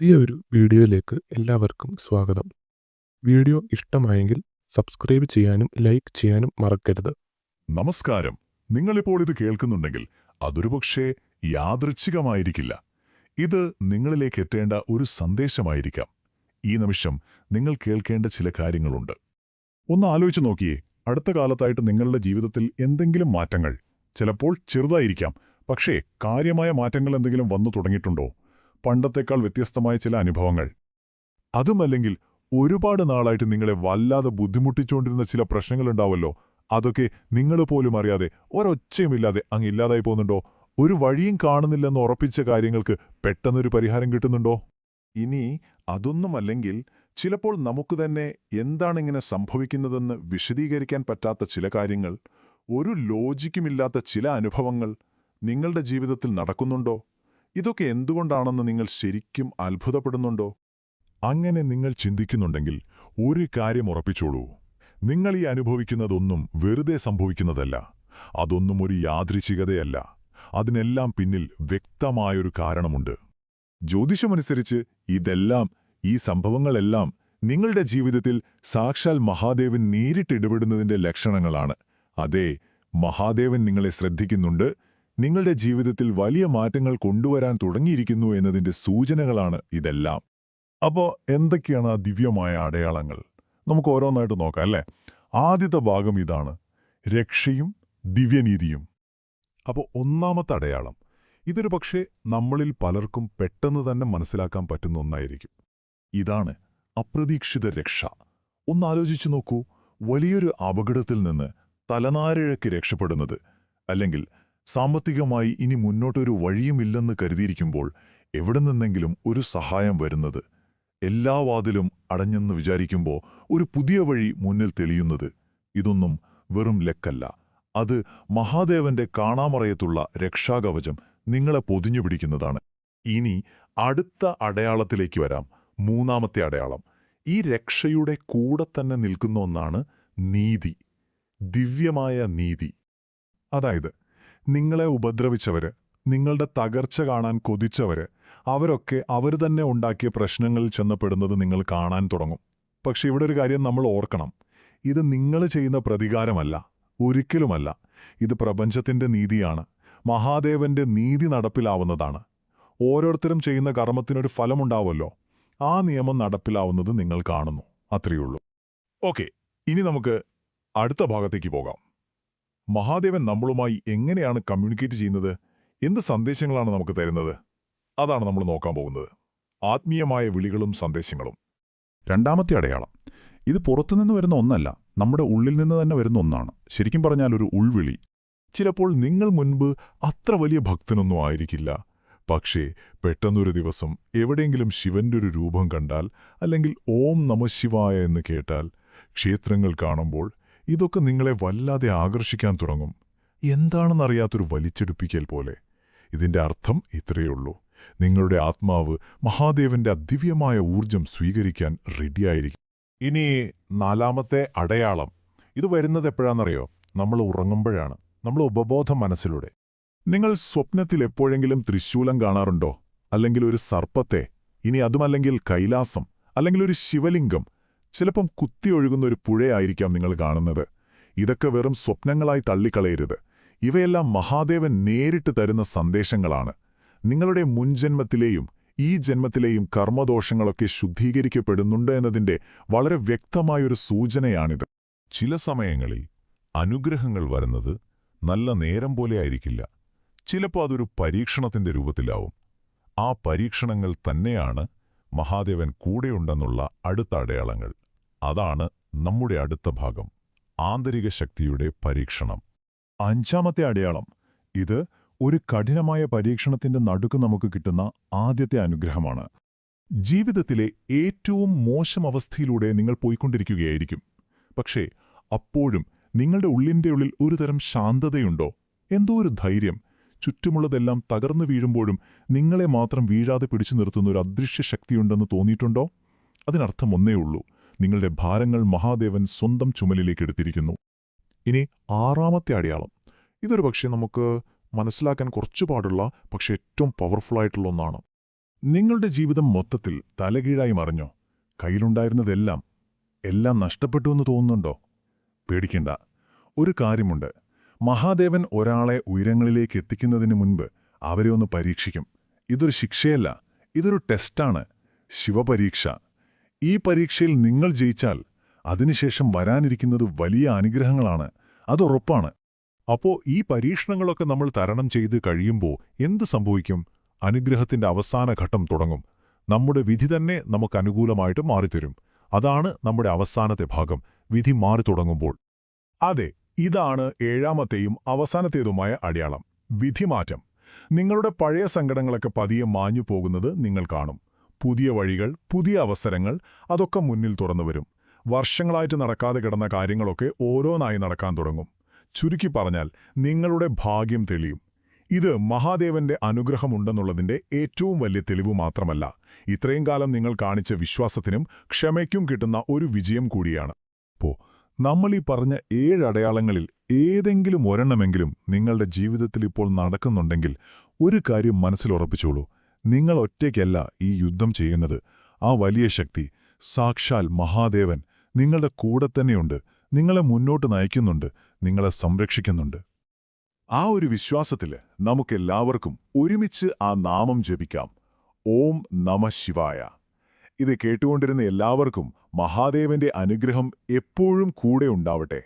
പുതിയ ഒരു വീഡിയോയിലേക്ക് എല്ലാവർക്കും സ്വാഗതം. വീഡിയോ ഇഷ്ടമായെങ്കിൽ സബ്സ്ക്രൈബ് ചെയ്യാനും ലൈക്ക് ചെയ്യാനും മറക്കരുത്. നമസ്കാരം. നിങ്ങളിപ്പോൾ ഇത് കേൾക്കുന്നുണ്ടെങ്കിൽ അതൊരു പക്ഷേ യാദൃച്ഛികമായിരിക്കില്ല. ഇത് നിങ്ങളിലേക്ക് എത്തേണ്ട ഒരു സന്ദേശമായിരിക്കാം. ഈ നിമിഷം നിങ്ങൾ കേൾക്കേണ്ട ചില കാര്യങ്ങളുണ്ട്. ഒന്ന് ആലോചിച്ച് നോക്കിയേ. അടുത്ത കാലത്തായിട്ട് നിങ്ങളുടെ ജീവിതത്തിൽ എന്തെങ്കിലും മാറ്റങ്ങൾ? ചിലപ്പോൾ ചെറുതായിരിക്കാം. പക്ഷേ കാര്യമായ മാറ്റങ്ങൾ എന്തെങ്കിലും വന്നു തുടങ്ങിയിട്ടുണ്ടോ? പണ്ടത്തേക്കാൾ വ്യത്യസ്തമായ ചില അനുഭവങ്ങൾ. അതുമല്ലെങ്കിൽ ഒരുപാട് നാളായിട്ട് നിങ്ങളെ വല്ലാതെ ബുദ്ധിമുട്ടിച്ചുകൊണ്ടിരുന്ന ചില പ്രശ്നങ്ങളുണ്ടാവല്ലോ. അതൊക്കെ നിങ്ങൾ പോലും അറിയാതെ ഒരൊച്ചയുമില്ലാതെ അങ്ങ് ഇല്ലാതായി പോകുന്നുണ്ടോ? ഒരു വഴിയും കാണുന്നില്ലെന്ന് ഉറപ്പിച്ച കാര്യങ്ങൾക്ക് പെട്ടെന്നൊരു പരിഹാരം കിട്ടുന്നുണ്ടോ? ഇനി അതൊന്നുമല്ലെങ്കിൽ ചിലപ്പോൾ നമുക്ക് തന്നെ എന്താണിങ്ങനെ സംഭവിക്കുന്നതെന്ന് വിശദീകരിക്കാൻ പറ്റാത്ത ചില കാര്യങ്ങൾ ഒരു ലോജിക്കുമില്ലാത്ത ചില അനുഭവങ്ങൾ നിങ്ങളുടെ ജീവിതത്തിൽ നടക്കുന്നുണ്ടോ? ഇതൊക്കെ എന്തുകൊണ്ടാണെന്ന് നിങ്ങൾ ശരിക്കും അത്ഭുതപ്പെടുന്നുണ്ടോ? അങ്ങനെ നിങ്ങൾ ചിന്തിക്കുന്നുണ്ടെങ്കിൽ ഒരു കാര്യം ഉറപ്പിച്ചോളൂ. നിങ്ങൾ ഈ അനുഭവിക്കുന്നതൊന്നും വെറുതെ സംഭവിക്കുന്നതല്ല. അതൊന്നും ഒരു യാദൃശികതയല്ല അതിനെല്ലാം പിന്നിൽ വ്യക്തമായൊരു കാരണമുണ്ട്. ജ്യോതിഷമനുസരിച്ച് ഇതെല്ലാം ഈ സംഭവങ്ങളെല്ലാം നിങ്ങളുടെ ജീവിതത്തിൽ സാക്ഷാൽ മഹാദേവൻ നേരിട്ടിടപെടുന്നതിന്റെ ലക്ഷണങ്ങളാണ്. അതെ മഹാദേവൻ നിങ്ങളെ ശ്രദ്ധിക്കുന്നുണ്ട് നിങ്ങളുടെ ജീവിതത്തിൽ വലിയ മാറ്റങ്ങൾ കൊണ്ടുവരാൻ തുടങ്ങിയിരിക്കുന്നു എന്നതിന്റെ സൂചനകളാണ് ഇതെല്ലാം. അപ്പോൾ എന്തൊക്കെയാണ് ആ ദിവ്യമായ അടയാളങ്ങൾ? നമുക്ക് ഓരോന്നായിട്ട് നോക്കാം അല്ലേ? ആദ്യത്തെ ഭാഗം ഇതാണ് രക്ഷയും ദിവ്യനീതിയും. അപ്പോൾ ഒന്നാമത്തെ അടയാളം ഇതൊരു പക്ഷേ നമ്മളിൽ പലർക്കും പെട്ടെന്ന് തന്നെ മനസ്സിലാക്കാൻ പറ്റുന്ന ഒന്നായിരിക്കും. ഇതാണ് അപ്രതീക്ഷിത രക്ഷ. ഒന്നാലോചിച്ചു നോക്കൂ വലിയൊരു അപകടത്തിൽ നിന്ന് തലനാരിഴക്ക് രക്ഷപ്പെടുന്നത് അല്ലെങ്കിൽ സാമ്പത്തികമായി ഇനി മുന്നോട്ടൊരു വഴിയുമില്ലെന്ന് കരുതിയിരിക്കുമ്പോൾ എവിടെ നിന്നെങ്കിലും ഒരു സഹായം വരുന്നത്? എല്ലാ വാതിലും അടഞ്ഞെന്ന് വിചാരിക്കുമ്പോൾ ഒരു പുതിയ വഴി മുന്നിൽ തെളിയുന്നത് ഇതൊന്നും വെറും ലെക്കല്ല. അത് മഹാദേവന്റെ കാണാമറയത്തുള്ള രക്ഷാകവചം നിങ്ങളെ പൊതിഞ്ഞു പിടിക്കുന്നതാണ്. ഇനി അടുത്ത അടയാളത്തിലേക്ക് വരാം. മൂന്നാമത്തെ അടയാളം. ഈ രക്ഷയുടെ കൂടെ തന്നെ നിൽക്കുന്ന ഒന്നാണ് നീതി. ദിവ്യമായ നീതി. അതായത് നിങ്ങളെ ഉപദ്രവിച്ചവര് നിങ്ങളുടെ തകർച്ച കാണാൻ കൊതിച്ചവര് അവരൊക്കെ അവർ തന്നെ ഉണ്ടാക്കിയ പ്രശ്നങ്ങളിൽ ചെന്നപ്പെടുന്നത് നിങ്ങൾ കാണാൻ തുടങ്ങും. പക്ഷെ ഇവിടെ ഒരു കാര്യം നമ്മൾ ഓർക്കണം. ഇത് നിങ്ങൾ ചെയ്യുന്ന പ്രതികാരമല്ല ഒരിക്കലുമല്ല. ഇത് പ്രപഞ്ചത്തിന്റെ നീതിയാണ് മഹാദേവന്റെ നീതി നടപ്പിലാവുന്നതാണ്. ഓരോരുത്തരും ചെയ്യുന്ന കർമ്മത്തിനൊരു ഫലമുണ്ടാവുമല്ലോ. ആ നിയമം നടപ്പിലാവുന്നത് നിങ്ങൾ കാണുന്നു. അത്രയുള്ളൂ ഓക്കെ ഇനി നമുക്ക് അടുത്ത ഭാഗത്തേക്ക് പോകാം. മഹാദേവൻ നമ്മളുമായി എങ്ങനെയാണ് കമ്മ്യൂണിക്കേറ്റ് ചെയ്യുന്നത്? എന്ത് സന്ദേശങ്ങളാണ് നമുക്ക് തരുന്നത്? അതാണ് നമ്മൾ നോക്കാൻ പോകുന്നത്. ആത്മീയമായ വിളികളും സന്ദേശങ്ങളും. രണ്ടാമത്തെ അടയാളം. ഇത് പുറത്തുനിന്ന് വരുന്ന ഒന്നല്ല നമ്മുടെ ഉള്ളിൽ നിന്ന് തന്നെ വരുന്ന ഒന്നാണ്. ശരിക്കും പറഞ്ഞാൽ ഒരു ഉൾവിളി. ചിലപ്പോൾ നിങ്ങൾ മുൻപ് അത്ര വലിയ ഭക്തനൊന്നും ആയിരിക്കില്ല. പക്ഷേ പെട്ടെന്നൊരു ദിവസം എവിടെയെങ്കിലും ശിവന്റെ ഒരു രൂപം കണ്ടാൽ അല്ലെങ്കിൽ ഓം നമശിവായ എന്ന് കേട്ടാൽ ക്ഷേത്രങ്ങൾ കാണുമ്പോൾ ഇതൊക്കെ നിങ്ങളെ വല്ലാതെ ആകർഷിക്കാൻ തുടങ്ങും. എന്താണെന്നറിയാത്തൊരു വലിച്ചെടുപ്പിക്കൽ പോലെ. ഇതിന്റെ അർത്ഥം ഇത്രയുള്ളൂ നിങ്ങളുടെ ആത്മാവ് മഹാദേവന്റെ അദിവ്യമായ ഊർജം സ്വീകരിക്കാൻ റെഡിയായിരിക്കും. ഇനി നാലാമത്തെ അടയാളം. ഇത് വരുന്നത് എപ്പോഴാണെന്നറിയോ? നമ്മൾ ഉറങ്ങുമ്പോഴാണ്. നമ്മൾ ഉപബോധ മനസ്സിലൂടെ. നിങ്ങൾ സ്വപ്നത്തിൽ എപ്പോഴെങ്കിലും തൃശൂലം കാണാറുണ്ടോ? അല്ലെങ്കിൽ ഒരു സർപ്പത്തെ? ഇനി അതുമല്ലെങ്കിൽ കൈലാസം? അല്ലെങ്കിൽ ഒരു ശിവലിംഗം? ചിലപ്പം കുത്തിയൊഴുകുന്ന ഒരു പുഴയായിരിക്കാം നിങ്ങൾ കാണുന്നത്. ഇതൊക്കെ വെറും സ്വപ്നങ്ങളായി തള്ളിക്കളയരുത്. ഇവയെല്ലാം മഹാദേവൻ നേരിട്ട് തരുന്ന സന്ദേശങ്ങളാണ്. നിങ്ങളുടെ മുൻജന്മത്തിലെയും ഈ ജന്മത്തിലെയും കർമ്മദോഷങ്ങളൊക്കെ ശുദ്ധീകരിക്കപ്പെടുന്നുണ്ട് എന്നതിന്റെ വളരെ വ്യക്തമായൊരു സൂചനയാണിത്. ചില സമയങ്ങളിൽ അനുഗ്രഹങ്ങൾ വരുന്നത് നല്ല നേരം പോലെ ആയിരിക്കില്ല. ചിലപ്പോൾ അതൊരു പരീക്ഷണത്തിന്റെ രൂപത്തിലാവും. ആ പരീക്ഷണങ്ങൾ തന്നെയാണ് മഹാദേവൻ കൂടെയുണ്ടെന്നുള്ള അടുത്ത അടയാളങ്ങൾ. അതാണ് നമ്മുടെ അടുത്ത ഭാഗം ആന്തരിക ശക്തിയുടെ പരീക്ഷണം. അഞ്ചാമത്തെ അടയാളം ഇത് ഒരു കഠിനമായ പരീക്ഷണത്തിന്റെ നടുക്ക് നമുക്ക് കിട്ടുന്ന ആദ്യത്തെ അനുഗ്രഹമാണ്. ജീവിതത്തിലെ ഏറ്റവും മോശം അവസ്ഥയിലൂടെ നിങ്ങൾ പോയിക്കൊണ്ടിരിക്കുകയായിരിക്കും. പക്ഷേ അപ്പോഴും നിങ്ങളുടെ ഉള്ളിന്റെ ഉള്ളിൽ ഒരുതരം ശാന്തതയുണ്ടോ? എന്തോ ഒരു ധൈര്യം. ചുറ്റുമുള്ളതെല്ലാം തകർന്നു വീഴുമ്പോഴും നിങ്ങളെ മാത്രം വീഴാതെ പിടിച്ചു നിർത്തുന്ന ഒരു അദൃശ്യ ശക്തിയുണ്ടെന്ന് തോന്നിയിട്ടുണ്ടോ? അതിനർത്ഥം ഒന്നേ ഉള്ളൂ. നിങ്ങളുടെ ഭാരങ്ങൾ മഹാദേവൻ സ്വന്തം ചുമലിലേക്ക് എടുത്തിരിക്കുന്നു. ഇനി ആറാമത്തെ അടയാളം. ഇതൊരു പക്ഷേ നമുക്ക് മനസ്സിലാക്കാൻ കുറച്ചു പാടുള്ള പക്ഷേ ഏറ്റവും പവർഫുള്ളായിട്ടുള്ള ഒന്നാണ്. നിങ്ങളുടെ ജീവിതം മൊത്തത്തിൽ തലകീഴായി മറിഞ്ഞോ? കയ്യിലുണ്ടായിരുന്നതെല്ലാം എല്ലാം നഷ്ടപ്പെട്ടു എന്ന് തോന്നുന്നുണ്ടോ? പേടിക്കണ്ട. ഒരു കാര്യമുണ്ട്. മഹാദേവൻ ഒരാളെ ഉയരങ്ങളിലേക്ക് എത്തിക്കുന്നതിന് മുൻപ് അവരെ ഒന്ന് പരീക്ഷിക്കും. ഇതൊരു ശിക്ഷയല്ല ഇതൊരു ടെസ്റ്റാണ് ശിവപരീക്ഷ. ഈ പരീക്ഷയിൽ നിങ്ങൾ ജയിച്ചാൽ അതിനുശേഷം വരാനിരിക്കുന്നത് വലിയ അനുഗ്രഹങ്ങളാണ്. അതുറപ്പാണ് അപ്പോ ഈ പരീക്ഷണങ്ങളൊക്കെ നമ്മൾ തരണം ചെയ്ത് കഴിയുമ്പോൾ എന്ത് സംഭവിക്കും? അനുഗ്രഹത്തിന്റെ അവസാന ഘട്ടം തുടങ്ങും. നമ്മുടെ വിധി തന്നെ നമുക്ക് അനുകൂലമായിട്ട് മാറിത്തരും. അതാണ് നമ്മുടെ അവസാനത്തെ ഭാഗം. വിധി മാറി തുടങ്ങുമ്പോൾ. അതെ ഇതാണ് ഏഴാമത്തെയും അവസാനത്തേതുമായ അടയാളം. വിധിമാറ്റം. നിങ്ങളുടെ പഴയ സങ്കടങ്ങളൊക്കെ പതിയെ മാഞ്ഞു പോകുന്നത് നിങ്ങൾ കാണും. പുതിയ വഴികൾ പുതിയ അവസരങ്ങൾ അതൊക്കെ മുന്നിൽ തുറന്നുവരും വർഷങ്ങളായിട്ട് നടക്കാതെ കിടന്ന കാര്യങ്ങളൊക്കെ ഓരോന്നായി നടക്കാൻ തുടങ്ങും. ചുരുക്കി പറഞ്ഞാൽ നിങ്ങളുടെ ഭാഗ്യം തെളിയും. ഇത് മഹാദേവന്റെ അനുഗ്രഹമുണ്ടെന്നുള്ളതിന്റെ ഏറ്റവും വലിയ തെളിവ് മാത്രമല്ല ഇത്രയും കാലം നിങ്ങൾ കാണിച്ച വിശ്വാസത്തിനും ക്ഷമയ്ക്കും കിട്ടുന്ന ഒരു വിജയം കൂടിയാണ്. പോ നമ്മൾ ഈ പറഞ്ഞ ഏഴ് അടയാളങ്ങളിൽ ഏതെങ്കിലും ഒരെണ്ണമെങ്കിലും നിങ്ങളുടെ ജീവിതത്തിൽ ഇപ്പോൾ നടക്കുന്നുണ്ടെങ്കിൽ ഒരു കാര്യം മനസ്സിലുറപ്പിച്ചോളൂ നിങ്ങൾ ഒറ്റയ്ക്കല്ല ഈ യുദ്ധം ചെയ്യുന്നത്. ആ വലിയ ശക്തി സാക്ഷാൽ മഹാദേവൻ നിങ്ങളുടെ കൂടെ തന്നെയുണ്ട്. നിങ്ങളെ മുന്നോട്ട് നയിക്കുന്നുണ്ട്. നിങ്ങളെ സംരക്ഷിക്കുന്നുണ്ട്. ആ ഒരു വിശ്വാസത്തിൽ നമുക്കെല്ലാവർക്കും ഒരുമിച്ച് ആ നാമം ജപിക്കാം. ഓം നമ ശിവായ. ഇത് കേട്ടുകൊണ്ടിരുന്ന എല്ലാവർക്കും മഹാദേവന്റെ അനുഗ്രഹം എപ്പോഴും കൂടെ ഉണ്ടാവട്ടെ.